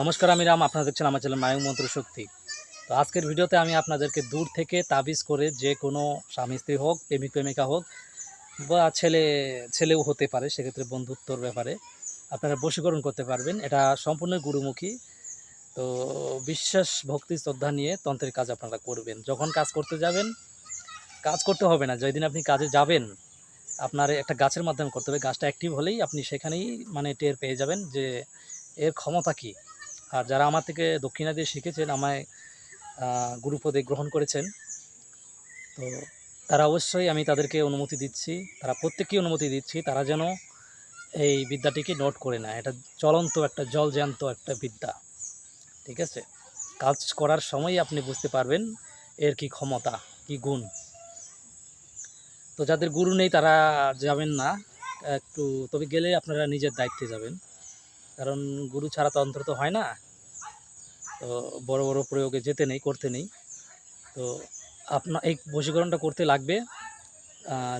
নমস্কার, আমি রাম, আপনারা দেখছেন আমার চ্যানেল মায়ু মন্ত্র শক্তি। তো আজকের ভিডিওতে আমি আপনাদেরকে দূর থেকে তাবিজ করে যে কোনো স্বামী স্ত্রী হোক, প্রেমিক প্রেমিকা হোক, বা ছেলে, ছেলেও হতে পারে, সেক্ষেত্রে বন্ধুত্বর ব্যাপারে আপনারা বশীকরণ করতে পারবেন। এটা সম্পূর্ণ গুরুমুখী। তো বিশ্বাস, ভক্তি, শ্রদ্ধা নিয়ে তন্ত্রের কাজ আপনারা করবেন। যখন কাজ করতে যাবেন, কাজ করতে হবে না। যেদিন আপনি কাজে যাবেন, আপনার একটা গাছের মাধ্যমে করতে হবে। গাছটা অ্যাক্টিভ হলেই আপনি সেখানেই মানে টের পেয়ে যাবেন যে এর ক্ষমতা কী। আর যারা আমার থেকে দক্ষিণা দিয়ে শিখেছেন, আমায় গুরুপদে গ্রহণ করেছেন, তো তারা অবশ্যই আমি তাদেরকে অনুমতি দিচ্ছি, তারা প্রত্যেককেই অনুমতি দিচ্ছি, তারা যেন এই বিদ্যাটিকে নোট করে নেয়। এটা চলন্ত একটা, জলজ্যান্ত একটা বিদ্যা, ঠিক আছে? কাজ করার সময় আপনি বুঝতে পারবেন এর কি ক্ষমতা, কি গুণ। তো যাদের গুরু নেই তারা যাবেন না, একটু, তবে গেলে আপনারা নিজের দায়িত্বে যাবেন। কারণ গুরু ছাড়া তো হয় না। তো বড় বড় প্রয়োগে যেতে নেই, করতে নেই। তো আপনার এই বশীকরণটা করতে লাগবে।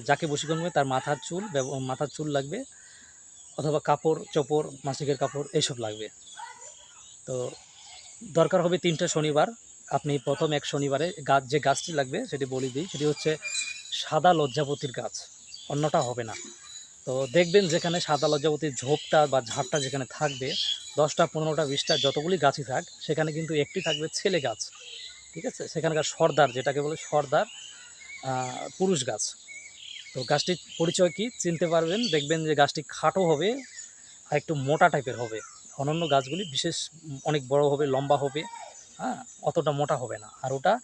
যাকে বশীকরণ করবে তার মাথার চুল মাথার চুল লাগবে অথবা কাপড়, চোপড়, মাসিকের কাপড় এইসব লাগবে। তো দরকার হবে তিনটা শনিবার। আপনি প্রথম এক শনিবারে গাছ যে গাছটি লাগবে সেটি বলে দিই, সেটি হচ্ছে সাদা লজ্জাপতির গাছ। অন্যটা হবে না। তো দেখবেন যেখানে সাদা লজ্জাপতির ঝোপটা বা ঝাড়টা যেখানে থাকবে, দশটা, পনেরোটা, বিশটা, যতগুলি গাছই থাক, সেখানে কিন্তু একটি থাকবে ছেলে গাছ, ঠিক আছে? সেখানকার সর্দার, যেটাকে বলে সর্দার পুরুষ গাছ। তো গাছটির পরিচয় কি চিনতে পারবেন? দেখবেন যে গাছটি খাটো হবে আর একটু মোটা টাইপের হবে। অন্যান্য গাছগুলি বিশেষ অনেক বড় হবে, লম্বা হবে হ্যাঁ? অতটা মোটা হবে না। আর ওটা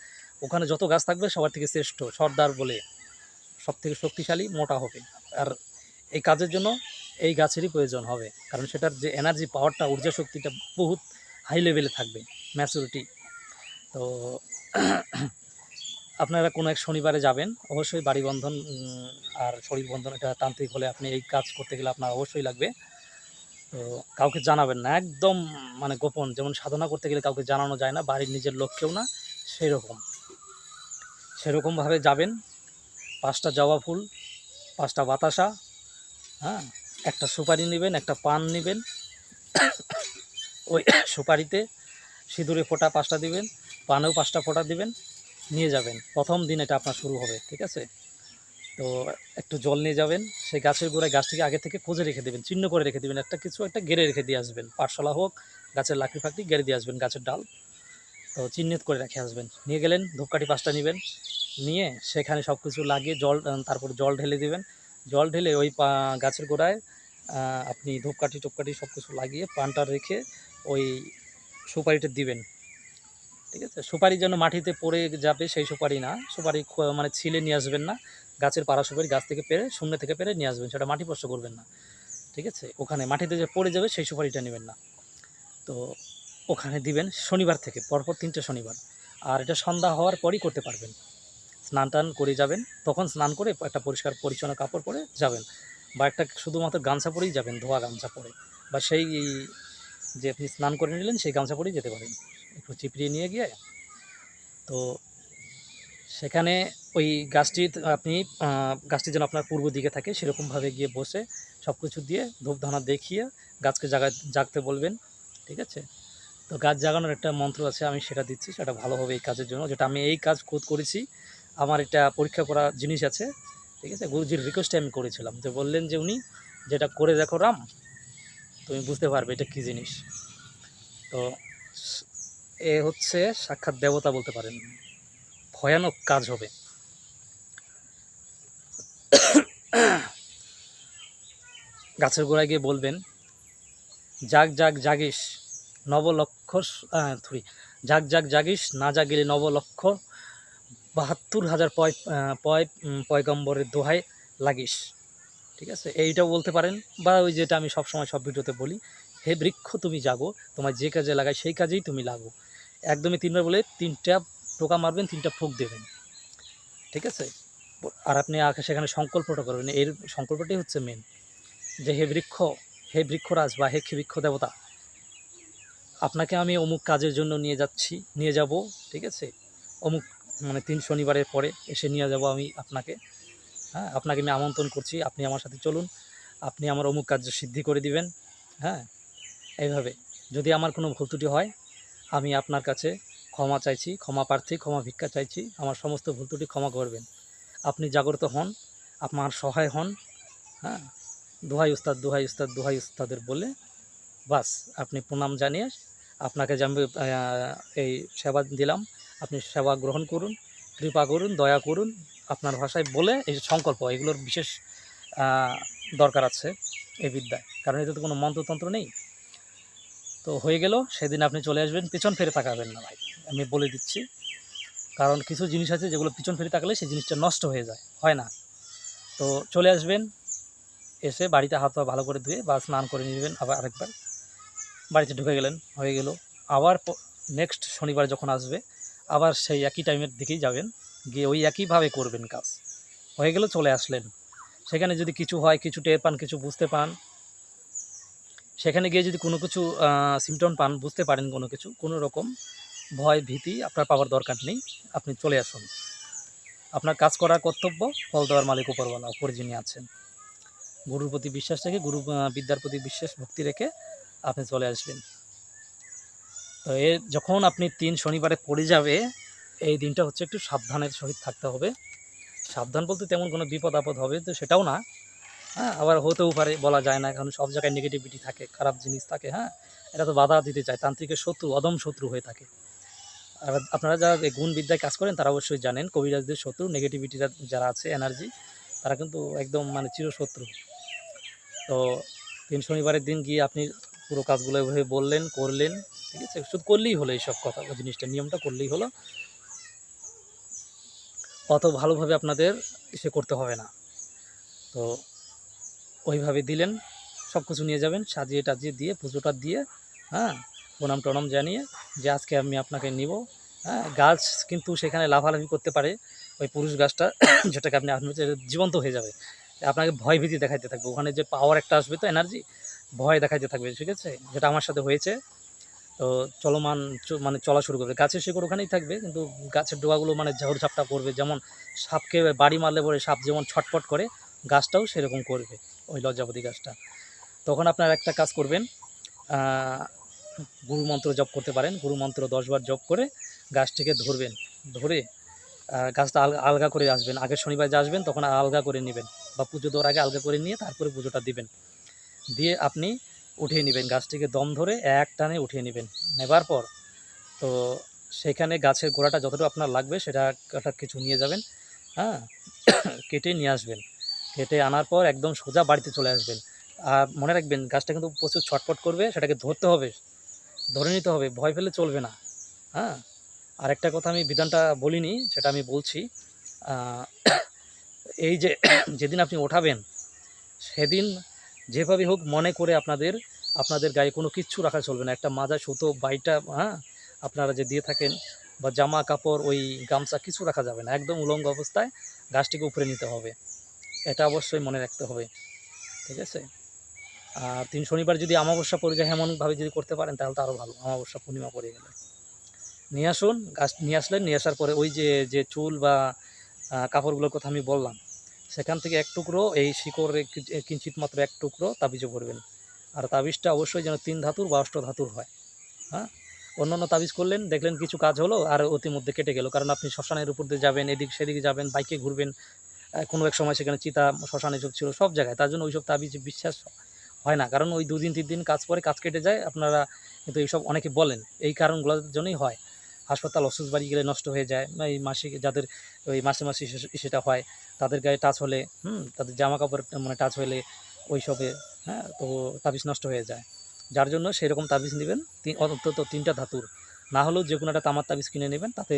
ওখানে যত গাছ থাকবে, সবার থেকে শ্রেষ্ঠ, সর্দার বলে সব থেকে শক্তিশালী মোটা হবে। আর এই কাজের জন্য এই গাছেরই প্রয়োজন হবে। কারণ সেটার যে এনার্জি পাওয়ারটা ঊর্জা শক্তিটা বহুত হাই লেভেলে থাকবে ম্যাচুরিটি তো আপনারা কোনো এক শনিবারে যাবেন, অবশ্যই বাড়ি বন্ধন আর শরীর বন্ধন, এটা তান্ত্রিক হলে আপনি এই কাজ করতে গেলে আপনার অবশ্যই লাগবে। তো কাউকে জানাবেন না, একদম মানে গোপন, যেমন সাধনা করতে গেলে কাউকে জানানো যায় না, বাড়ির নিজের লোককেও না সেই রকম সেরকমভাবে যাবেন, পাঁচটা জবা ফুল, পাঁচটা বাতাসা হ্যাঁ? একটা সুপারি নেবেন, একটা পান নেবেন। ওই সুপারিতে সিঁদুরে ফোঁটা পাঁচটা দিবেন, পানেও পাঁচটা ফোঁটা দিবেন, নিয়ে যাবেন। প্রথম দিন এটা আপনার শুরু হবে, ঠিক আছে? তো একটু জল নিয়ে যাবেন, সেই গাছের গোড়ায় গাছটিকে আগে থেকে খুঁজে রেখে দেবেন, চিহ্ন করে রেখে দেবেন। একটা কিছু, একটা গেড়ে রেখে দিয়ে আসবেন। পাঠশালা হোক, গাছের লাকড়ি ফাকড়ি গেড়ে দিয়ে আসবেন, গাছের ডাল। তো চিহ্নিত করে রেখে আসবেন। নিয়ে গেলেন, ধূপকাঠি পাঁচটা নেবেন। নিয়ে সেখানে সব কিছু লাগিয়ে জল, তারপর জল ঢেলে দিবেন। জল ঢেলে ওই গাছের গোড়ায় আপনি ধূপকাঠি টুপকাঠি সব কিছু লাগিয়ে পানটা রেখে ওই সুপারিটা দিবেন। ঠিক আছে? সুপারি যেন মাটিতে পড়ে যাবে সেই সুপারি না। সুপারি মানে ছিলে নিয়ে আসবেন না। গাছের পাড়া সুপারি গাছ থেকে পেরে, শূন্য থেকে পেরে নিয়ে আসবেন। সেটা মাটি স্পর্শ করবেন না। ঠিক আছে? ওখানে মাটিতে যে পড়ে যাবে সেই সুপারিটা নেবেন না। তো ওখানে দিবেন শনিবার থেকে, পরপর তিনটে শনিবার। আর এটা সন্ধ্যা হওয়ার পরই করতে পারবেন। স্নান টান করে যাবেন। তখন স্নান করে একটা পরিষ্কার পরিচ্ছন্ন কাপড় পরে যাবেন। বা একটা শুধুমাত্র গামছা পরেই যাবেন, ধোয়া গামছা পরে। বা সেই যে আপনি স্নান করে নিলেন, সেই গামছা পরেই যেতে পারেন। একটু চিপড়িয়ে নিয়ে গিয়ে। তো সেখানে ওই গাছটি, আপনি গাছটি যেন আপনার পূর্ব দিকে থাকে, সেরকমভাবে গিয়ে বসে সব কিছু দিয়ে ধূপধানা দেখিয়ে গাছকে জাগা, জাগতে বলবেন। ঠিক আছে? তো গাছ জাগানোর একটা মন্ত্র আছে, আমি সেটা দিচ্ছি। সেটা ভালো হবে এই কাজের জন্য। যেটা আমি এই কাজ খোদ করেছি আমার এটা পরীক্ষা করা জিনিস আছে, ঠিক আছে? গুরুজির রিকোয়েস্টে আমি করেছিলাম। যে বললেন যে উনি যেটা করে দেখো রাম, তুমি বুঝতে পারবে এটা কী জিনিস। তো এ হচ্ছে সাক্ষাৎ দেবতা বলতে পারেন। ভয়ানক কাজ হবে। গাছের গোড়ায় গিয়ে বলবেন জাগ জাগ জাগিস নবলক্ষ থুরি জাগ জাগ জাগিস, না জাগিলে নবলক্ষ বাহাত্তর হাজার পয় পয় পয়গম্বরের দোহাই লাগিস। ঠিক আছে? এইটাও বলতে পারেন বা ওই যেটা আমি সবসময় সব ভিডিওতে বলি, হে বৃক্ষ তুমি জাগো তোমার যে কাজে লাগাই সেই কাজেই তুমি লাগো। একদমই তিনবার বলে তিনটা টোকা মারবেন, তিনটা ফুক দেবেন। ঠিক আছে? আর আপনি সেখানে সংকল্পটা করবেন। এর সংকল্পটাই হচ্ছে মেন যে হে বৃক্ষ, হে বৃক্ষরাজ বা হে বৃক্ষ দেবতা, আপনাকে আমি অমুক কাজের জন্য নিয়ে যাচ্ছি, নিয়ে যাব। ঠিক আছে? অমুক মানে তিন শনিবারের পরে এসে নিয়ে যাব আমি আপনাকে। হ্যাঁ আপনাকে আমি আমন্ত্রণ করছি, আপনি আমার সাথে চলুন, আপনি আমার অমুক কার্য সিদ্ধি করে দিবেন হ্যাঁ? এইভাবে, যদি আমার কোনো ভুল ত্রুটি হয়, আমি আপনার কাছে ক্ষমা চাইছি, ক্ষমা প্রার্থী, ক্ষমা ভিক্ষা চাইছি, আমার সমস্ত ভুল ত্রুটি ক্ষমা করবেন। আপনি জাগ্রত হন, আপনার সহায় হন হ্যাঁ? দোহাই উস্তাদ দোহাই উস্তাদ, দোহাই উস্তাদের বলে, বাস, আপনি প্রণাম জানিয়ে আপনাকে যে আমি এই সেবা দিলাম আপনি সেবা গ্রহণ করুন, কৃপা করুন, দয়া করুন। আপনার ভাষায় বলে এই যে সংকল্প, এগুলোর বিশেষ দরকার আছে এই বিদ্যায়। কারণ এতে তো কোনো মন্ত্রতন্ত্র নেই। তো হয়ে গেল, সেদিন আপনি চলে আসবেন, পিছন ফিরে তাকাবেন না ভাই। আমি বলে দিচ্ছি, কারণ কিছু জিনিস আছে যেগুলো পিছন ফিরে তাকালে সেই জিনিসটা নষ্ট হয়ে যায়, হয় না। তো চলে আসবেন, এসে বাড়িতে হাত পা ভালো করে ধুয়ে বা স্নান করে নেবেন আবার আরেকবার। বাড়িতে ঢুকে গেলেন, হয়ে গেল। আবার নেক্সট শনিবার যখন আসবে আবার সেই একই টাইমের দিকেই যাবেন। গিয়ে ওই একইভাবে করবেন কাজ। হয়ে গেলে চলে আসলেন। সেখানে যদি কিছু হয়, কিছু টের পান, কিছু বুঝতে পান, সেখানে গিয়ে যদি কোনো কিছু সিমটম পান, বুঝতে পারেন কোনো কিছু, কোনো রকম ভয়, ভীতি আপনার পাওয়ার দরকার নেই, আপনি চলে আসুন। আপনার কাজ করার কর্তব্য ফল দেওয়ার মালিক উপরওয়ালা উপরে যিনি আছেন। গুরুর প্রতি বিশ্বাস রেখে, গুরু বিদ্যার প্রতি বিশ্বাস, ভক্তি রেখে আপনি চলে আসবেন। তো এ যখন আপনি তিন শনিবারে পড়ে যাবে, এই দিনটা হচ্ছে একটু সাবধানের সহিত থাকতে হবে। সাবধান বলতে তেমন কোনো বিপদ আপদ হবে তো সেটাও না। হ্যাঁ আবার হতেও পারে, বলা যায় না, কারণ সব জায়গায় নেগেটিভিটি থাকে, খারাপ জিনিস থাকে হ্যাঁ। এটা তো বাধা দিতে চায় তান্ত্রিকের শত্রু, অদম শত্রু হয়ে থাকে। আর আপনারা যারা এই গুণ বিদ্যায় কাজ করেন, তারা অবশ্যই জানেন, কবিরাজদের শত্রু নেগেটিভিটি যারা আছে এনার্জি তারা কিন্তু একদম মানে চিরশত্রু। তো তিন শনিবারের দিন গিয়ে আপনি পুরো কাজগুলো এভাবে বললেন, করলেন ঠিক আছে? শুধু করলেই হলো এইসব কথা, জিনিসটা, নিয়মটা করলেই হলো। অত ভালোভাবে আপনাদের সে করতে হবে না। তো ওইভাবে দিলেন, সব কিছু নিয়ে যাবেন, সাজিয়ে টাজিয়ে দিয়ে, পুজোটা দিয়ে হ্যাঁ প্রণাম টনাম জানিয়ে যে আজকে আমি আপনাকে নিব হ্যাঁ গাছ কিন্তু সেখানে লাভালাভি করতে পারে, ওই পুরুষ গাছটা, যেটাকে আপনি আপনি জীবন্ত হয়ে যাবে। আপনাকে ভয় ভীতি দেখাইতে থাকবে। ওখানে যে পাওয়ার একটা আসবে তো এনার্জি ভয় দেখাইতে থাকবে, ঠিক আছে? যেটা আমার সাথে হয়েছে তো চলমান মানে চলা শুরু করবে। গাছের শিকড় ওখানেই থাকবে, কিন্তু গাছের ডোকাগুলো মানে ঝড় ঝাপটা করবে যেমন সাপকে বাড়ি মারলে পরে সাপ যেমন ছটপট করে, গাছটাও সেরকম করবে, ওই লজ্জাপতি গাছটা। তখন আপনার একটা কাজ করবেন গুরু মন্ত্র জপ করতে পারেন। গুরু মন্ত্র দশবার জপ করে গাছটিকে ধরবেন। ধরে গাছটা আলগা করে আসবেন। আগের শনিবার যে আসবেন, তখন আলগা করে নেবেন বা পুজো দেওয়ার আগে আলগা করে নিয়ে তারপরে পুজোটা দিবেন। দিয়ে আপনি উঠিয়ে নেবেন। গাছটিকে দম ধরে এক টানে উঠিয়ে নেবেন। নেবার পর তো সেখানে গাছের গোড়াটা যতটুকু আপনার লাগবে সেটা একটা কিছু নিয়ে যাবেন হ্যাঁ? কেটে নিয়ে আসবেন। কেটে আনার পর একদম সোজা বাড়িতে চলে আসবেন। আর মনে রাখবেন, গাছটা কিন্তু প্রচুর ছটফট করবে, সেটাকে ধরতে হবে, ধরে নিতে হবে, ভয় পেলে চলবে না হ্যাঁ? আর একটা কথা আমি বিধানটা বলিনি, সেটা আমি বলছি এই যে, যেদিন আপনি ওঠাবেন, সেদিন যেভাবে হোক মনে করে আপনাদের আপনাদের গায়ে কোনো কিচ্ছু রাখা চলবে না। একটা মাজা, সুতো, বাইটা হ্যাঁ আপনারা যে দিয়ে থাকেন বা জামা, কাপড়, ওই গামছা কিছু রাখা যাবে না। একদম উলঙ্গ অবস্থায় গাছটিকে উপরে নিতে হবে। এটা অবশ্যই মনে রাখতে হবে। ঠিক আছে? আর তিন শনিবার যদি অমাবস্যা পড়ে যায়, এমনভাবে যদি করতে পারেন, তাহলে তো আরও ভালো। অমাবস্যা পূর্ণিমা পড়ে গেলে। নিয়ে আসুন, গাছ নিয়ে আসলেন, নিয়ে আসার পরে ওই যে যে চুল বা কাপড়গুলোর কথা আমি বললাম সেখান থেকে এক টুকরো, এই শিকড়ে কিঞ্চিত মাত্র এক টুকরো তাবিজে পড়বেন আর তাবিজটা অবশ্যই যেন তিন ধাতুর বা অষ্ট ধাতুর হয়। হ্যাঁ? অন্যান্য তাবিজ করলেন, দেখলেন কিছু কাজ হলো, আর অতি মধ্যে কেটে গেল। কারণ আপনি শ্মশানের উপর দিয়ে যাবেন, এদিক সেদিকে যাবেন, বাইকে ঘুরবেন কোনো এক সময় সেখানে চিতা, শ্মশান এসব ছিল, সব জায়গায়। তার জন্য ওইসব তাবিজ বিশ্বাস হয় না। কারণ ওই দুদিন তিন দিন কাজ পরে কাজ কেটে যায়, আপনারা কিন্তু এইসব অনেকে বলেন। এই কারণগুলোর জন্যই হয়। হাসপাতাল অসুস্থ বাড়ি গেলে নষ্ট হয়ে যায়। বা এই মাসিক যাদের ওই মাসে মাসে সেটা হয়, তাদের গায়ে টাচ হলে, হুম, তাদের জামা কাপড় মানে টাচ হলে ওইসবে হ্যাঁ তো তাবিজ নষ্ট হয়ে যায়। যার জন্য সেরকম তাবিজ নেবেন অন্তত তিনটা ধাতুর। না হলেও যে কোনো একটা তামার তাবিজ কিনে নেবেন, তাতে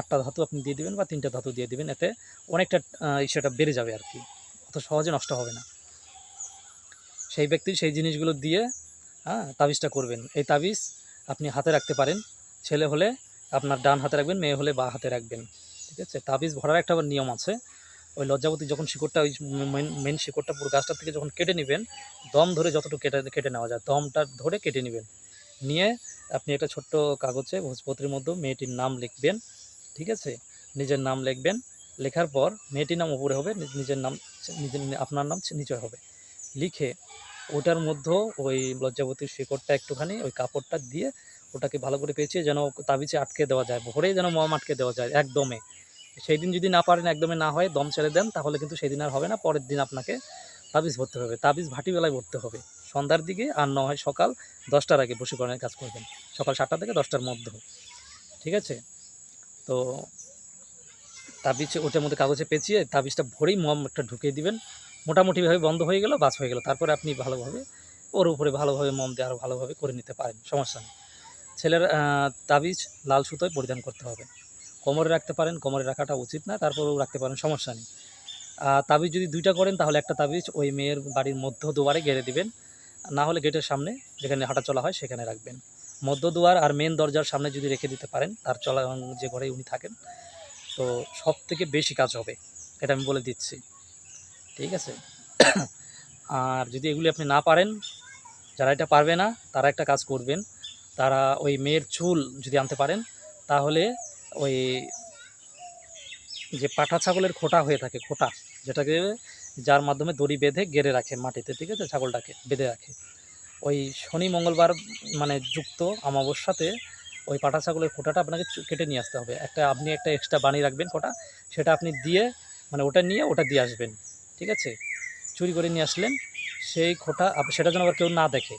আটটা ধাতু আপনি দিয়ে দিবেন বা তিনটা ধাতু দিয়ে দিবেন, এতে অনেকটা সেটা বেড়ে যাবে আর কি। অত সহজে নষ্ট হবে না। সেই ব্যক্তি সেই জিনিসগুলো দিয়ে হ্যাঁ তাবিজটা করবেন। এই তাবিজ আপনি হাতে রাখতে পারেন। ছেলে হলে আপনার ডান হাতে রাখবেন, মেয়ে হলে বা হাতে রাখবেন। ঠিক আছে? তাবিজ ভরার একটা আবার নিয়ম আছে। ওই লজ্জাবতী যখন শিকড়টা, ওই মেন শিকড়টা পুরো গাছটা থেকে যখন কেটে নেবেন, দম ধরে যতটুকু কেটে কেটে নেওয়া যায়, দমটা ধরে কেটে নেবেন। নিয়ে আপনি একটা ছোট্ট কাগজে, ভোজপত্রের মধ্যে মেয়েটির নাম লিখবেন। ঠিক আছে? নিজের নাম লিখবেন। লেখার পর মেয়েটির নাম উপরে হবে নিজের নাম, নিজের, আপনার নাম নিচে হবে। লিখে ওটার মধ্যেও ওই লজ্জাবতীর শিকড়টা একটুখানি, ওই কাপড়টা দিয়ে ওটাকে ভালো করে পেঁচিয়ে যেন তাবিজে আটকে দেওয়া যায়, ভোরে যেন মম আটকে দেওয়া যায় একদমে। সেই দিন যদি না পারেন, একদমে না হয় দম ছেড়ে দেন, তাহলে কিন্তু সেই দিন আর হবে না, পরের দিন আপনাকে তাবিজ ভরতে হবে। তাবিজ ভাটিবেলায় ভরতে হবে। সন্ধ্যার দিকে আর না হয় সকাল দশটার আগে বশীকরণের কাজ করবেন। সকাল সাতটা থেকে দশটার মধ্যে। ঠিক আছে? তো তাবিজ ওটার মধ্যে কাগজে পেঁচিয়ে তাবিজটা ভরেই মম একটা ঢুকিয়ে দিবেন। মোটামুটিভাবে বন্ধ হয়ে গেল বাস হয়ে গেল। তারপরে আপনি ভালোভাবে ওর উপরে ভালোভাবে মম দিয়ে আরও ভালোভাবে করে নিতে পারেন। সমস্যা নেই। ছেলের তাবিজ, লাল সুতোয় পরিধান করতে হবে। কোমরে রাখতে পারেন, কোমরে রাখাটা উচিত না, তারপরেও রাখতে পারেন, সমস্যা নেই। তাবিজ যদি দুইটা করেন, তাহলে একটা তাবিজ ওই মেয়ের বাড়ির মধ্য দুয়ারে গেড়ে দিবেন। না হলে গেটের সামনে যেখানে হাঁটা চলা হয়, সেখানে রাখবেন। মধ্য দুয়ার আর মেন দরজার সামনে যদি রেখে দিতে পারেন, তার চলা যে ঘরে উনি থাকেন, তো সব থেকে বেশি কাজ হবে। এটা আমি বলে দিচ্ছি। ঠিক আছে? আর যদি এগুলি আপনি না পারেন, যারা এটা পারবে না, তারা একটা কাজ করবেন। তারা ওই মেয়ের চুল যদি আনতে পারেন, তাহলে ওই যে পাঠা ছাগলের খোটা হয়ে থাকে, খোটা, যেটাকে যার মাধ্যমে দড়ি বেঁধে গেড়ে রাখে মাটিতে, ঠিক আছে, ছাগলটাকে বেঁধে রাখে। ওই শনি, মঙ্গলবার মানে যুক্ত অমাবস্যাতে ওই পাঠা ছাগলের খোটাটা আপনাকে কেটে নিয়ে আসতে হবে। একটা, আপনি একটা এক্সট্রা বানিয়ে রাখবেন খোটা, সেটা আপনি দিয়ে মানে ওটা নিয়ে ওটা দিয়ে আসবেন, ঠিক আছে? চুরি করে নিয়ে আসলেন, সেই খোটা সেটা যেন আবার কেউ না দেখে।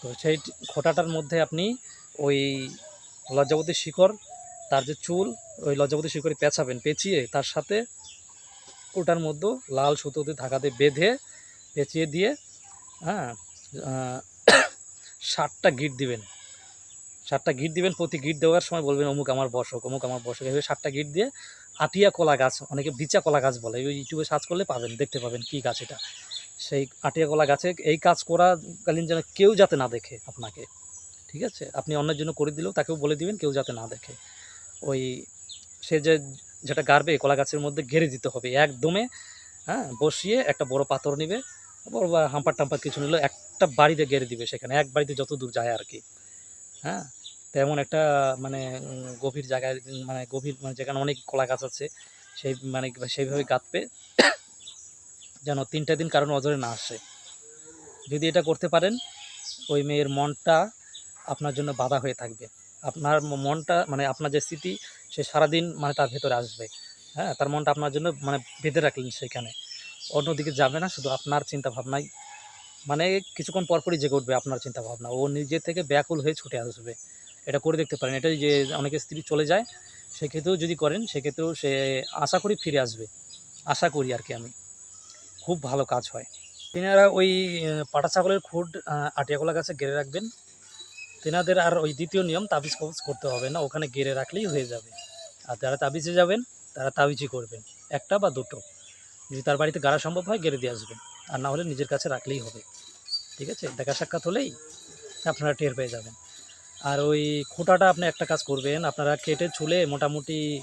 তো সেই খোটাটার মধ্যে আপনি ওই লজ্জাবতী শিকড়, তার যে চুল, ওই লজ্জাবতী শিকড়ে পেঁচাবেন, পেঁচিয়ে তার সাথে ওটার মধ্যে লাল সুতোতে ধাগাতে বেঁধে পেঁচিয়ে দিয়ে হ্যাঁ ষাটটা গিট দিবেন। ষাটটা গিট দিবেন, প্রতি গিট দেওয়ার সময় বলবেন, অমুক আমার বসক অমুক আমার বসক এইভাবে ষাটটা গিট দিয়ে আটিয়া কলা গাছ, অনেকে বিচা কলা গাছ বলে, ওই ইউটিউবে সার্চ করলে পাবেন, দেখতে পাবেন কী গাছ এটা। সেই আটিয়া কলা গাছে এই কাজ করাকালীন যেন কেউ যাতে না দেখে আপনাকে, ঠিক আছে? আপনি অন্যের জন্য করে দিলেও তাকেও বলে দিবেন কেউ যাতে না দেখে। ওই সে যে যেটা গাড়বে কলা গাছের মধ্যে ঘেরে দিতে হবে একদমে হ্যাঁ? বসিয়ে একটা বড় পাথর নিবে, বড় হাম্পার টাম্পার কিছু নিল একটা বাড়িতে গেড়ে দিবে সেখানে, এক বাড়িতে যত দূর যায় আর কি হ্যাঁ? তেমন একটা মানে গভীর জায়গায় মানে গভীর মানে যেখানে অনেক কলা গাছ আছে, সেই মানে সেইভাবে গাঁথবে যেন তিনটা দিন কারণ নজরে না আসে। যদি এটা করতে পারেন, ওই মেয়ের মনটা আপনার জন্য বাধা হয়ে থাকবে। আপনার মনটা মানে আপনার যে স্মৃতি, সে সারাদিন মানে তার ভেতরে আসবে। হ্যাঁ তার মনটা আপনার জন্য মানে বেঁধে রাখলেন সেখানে। অন্যদিকে যাবে না, শুধু আপনার চিন্তা ভাবনাই মানে কিছুক্ষণ পরপরই জেগে উঠবে আপনার চিন্তা ভাবনা ও নিজে থেকে ব্যাকুল হয়ে ছুটে আসবে। এটা করে দেখতে পারেন। এটাই যে অনেকে স্ত্রী চলে যায়, সেক্ষেত্রেও যদি করেন, সেক্ষেত্রেও সে আশা করি ফিরে আসবে। আশা করি আর কি আমি। খুব ভালো কাজ হয়। তিনারা ওই পাটা ছাগলের খুঁট আহ, আটিয়াকলা গাছে গেড়ে রাখবেন। তেনাদের আর ওই দ্বিতীয় নিয়ম তাবিজ কবজ করতে হবে না ওখানে গেড়ে রাখলেই হয়ে যাবে। আর যারা তাবিজে যাবেন তারা তাবিজই করবেন একটা বা দুটো। যদি তার বাড়িতে গাড়া সম্ভব হয় গেড়ে দিয়ে আসবেন। আর না হলে নিজের কাছে রাখলেই হবে। ঠিক আছে? দেখা সাক্ষাৎ হলেই আপনারা টের পেয়ে যাবেন। আর ওই খোঁটাটা আপনি একটা কাজ করবেন আপনারা কেটে ছুলে মোটামুটি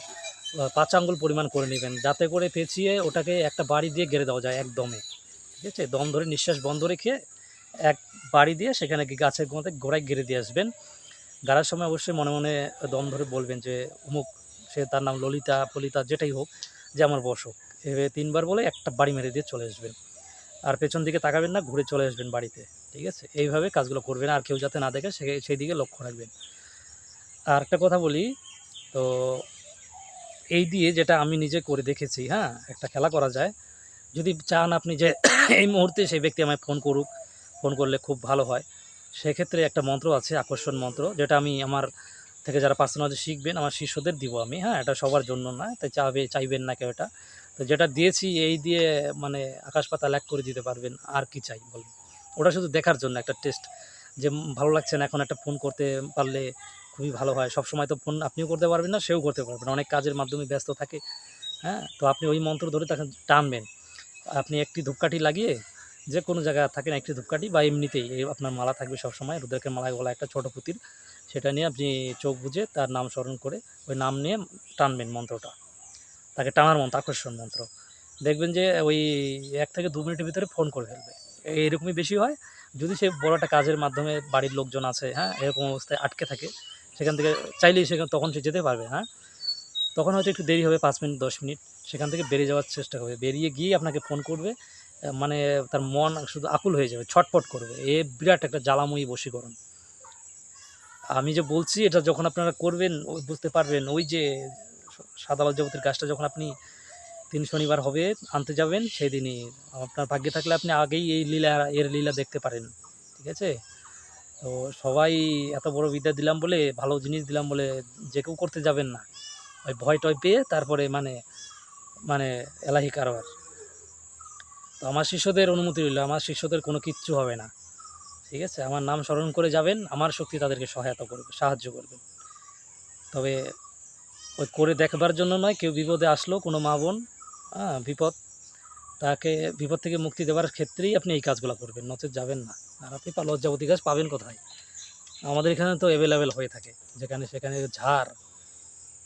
পাঁচ আঙ্গুল পরিমাণ করে নেবেন। যাতে করে পেঁচিয়ে ওটাকে একটা বাড়ি দিয়ে গেড়ে দেওয়া যায় একদমে ঠিক আছে? দম ধরে, নিঃশ্বাস বন্ধ রেখে এক বাড়ি দিয়ে সেখানে গাছের মধ্যে গোড়ায় গেড়ে দিয়ে আসবেন। গাড়ার সময় অবশ্যই মনে মনে দম ধরে বলবেন যে, অমুক, সে তার নাম ললিতা ফলিতা যেটাই হোক, যে আমার বসক এভাবে তিনবার বলে একটা বাড়ি মেরে দিয়ে চলে আসবেন। আর পেছন দিকে তাকাবেন না, ঘুরে চলে আসবেন বাড়িতে। ঠিক আছে? এইভাবে কাজগুলো করবেন, আর কেউ যাতে না দেখে সেই দিকে লক্ষ্য রাখবেন। আর একটা কথা বলি, তো এই দিয়ে যেটা আমি নিজে করে দেখেছি হ্যাঁ একটা খেলা করা যায়। যদি চান আপনি যে এই মুহূর্তে সেই ব্যক্তি আমায় ফোন করুক, ফোন করলে খুব ভালো হয়। সেক্ষেত্রে একটা মন্ত্র আছে, আকর্ষণ মন্ত্র, যেটা আমি আমার থেকে যারা পার্সোনাল শিখবেন, আমার শিষ্যদের দিব আমি হ্যাঁ এটা সবার জন্য না, তাই চাবে, চাইবেন না কেউ এটা। তো যেটা দিয়েছি, এই দিয়ে মানে আকাশ পাতাল এক করে দিতে পারবেন, আর কি চাই বলুন? ওটা শুধু দেখার জন্য একটা টেস্ট যে ভালো লাগছে না এখন একটা ফোন করতে পারলে খুবই ভালো হয়। সব সময় তো ফোন আপনিও করতে পারবেন না, সেও করতে পারবেন অনেক কাজের মাধ্যমে ব্যস্ত থাকে হ্যাঁ? তো আপনি ওই মন্ত্র ধরে তাকে টানবেন। আপনি একটি ধূপকাঠি লাগিয়ে যে কোনো জায়গায় থাকেন একটি ধূপকাঠি বা এমনিতেই আপনার মালা থাকবে সবসময়, রুদ্রাক্ষের মালায় গলা একটা ছোটো পুঁতির সেটা নিয়ে আপনি চোখ বুজে তার নাম স্মরণ করে ওই নাম নিয়ে টানবেন মন্ত্রটা। তাকে টানার মন্ত্র, আকর্ষণ মন্ত্র। দেখবেন যে ওই এক থেকে দু মিনিটের ভিতরে ফোন করে ফেলবে। এইরকমই বেশি হয়। যদি সে বড় একটা কাজের মাধ্যমে বাড়ির লোকজন আছে হ্যাঁ? এরকম অবস্থায় আটকে থাকে সেখান থেকে চাইলেই সেখানে তখন সে যেতে পারবে হ্যাঁ? তখন হয়তো একটু দেরি হবে, পাঁচ মিনিট, দশ মিনিট। সেখান থেকে বেরিয়ে যাওয়ার চেষ্টা করবে। বেরিয়ে গিয়ে আপনাকে ফোন করবে মানে তার মন শুধু আকুল হয়ে যাবে ছটপট করবে। এ বিরাট একটা জ্বালাময়ী বশীকরণ। আমি যে বলছি, এটা যখন আপনারা করবেন বুঝতে পারবেন, ওই যে সাদা লজ্জাবতীর গাছটা যখন আপনি তিন শনিবার হবে, আনতে যাবেন, সেই দিনই আপনার ভাগ্যে থাকলে আপনি আগেই এই লীলা, এর লীলা দেখতে পারেন। ঠিক আছে? তো সবাই এত বড় বিদ্যা দিলাম বলে, ভালো জিনিস দিলাম বলে যে কেউ করতে যাবেন না। ওই ভয় টয় পেয়ে তারপরে মানে মানে এলাহি কারবার। তো আমার শিষ্যদের অনুমতি রইল, আমার শিষ্যদের কোনো কিচ্ছু হবে না। ঠিক আছে? আমার নাম স্মরণ করে যাবেন, আমার শক্তি তাদেরকে সহায়তা করবে, সাহায্য করবে তবে ওই করে দেখবার জন্য নয়, কেউ বিপদে আসলো, কোনো মা বোন হ্যাঁ বিপদ, তাকে বিপদ থেকে মুক্তি দেওয়ার ক্ষেত্রেই আপনি এই কাজগুলো করবেন, নচেত যাবেন না। আর আপনি লজ্জাবতী গাছ পাবেন কোথায়? আমাদের এখানে তো অ্যাভেলেবেল হয়ে থাকে, যেখানে সেখানে ঝাড়,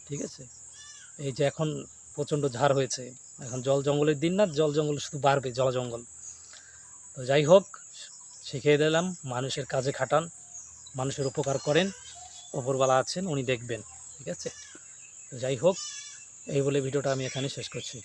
ঠিক আছে? এই যে এখন প্রচণ্ড ঝাড় হয়েছে, এখন জল জঙ্গলের দিন না, জল জঙ্গল শুধু বাড়বে, জল জঙ্গল। তো যাই হোক, শিখিয়ে দিলাম, মানুষের কাজে খাটান, মানুষের উপকার করেন ওপরওয়ালা আছেন, উনি দেখবেন, ঠিক আছে? তো যাই হোক, এই বলে ভিডিওটা আমি এখানে শেষ করছি।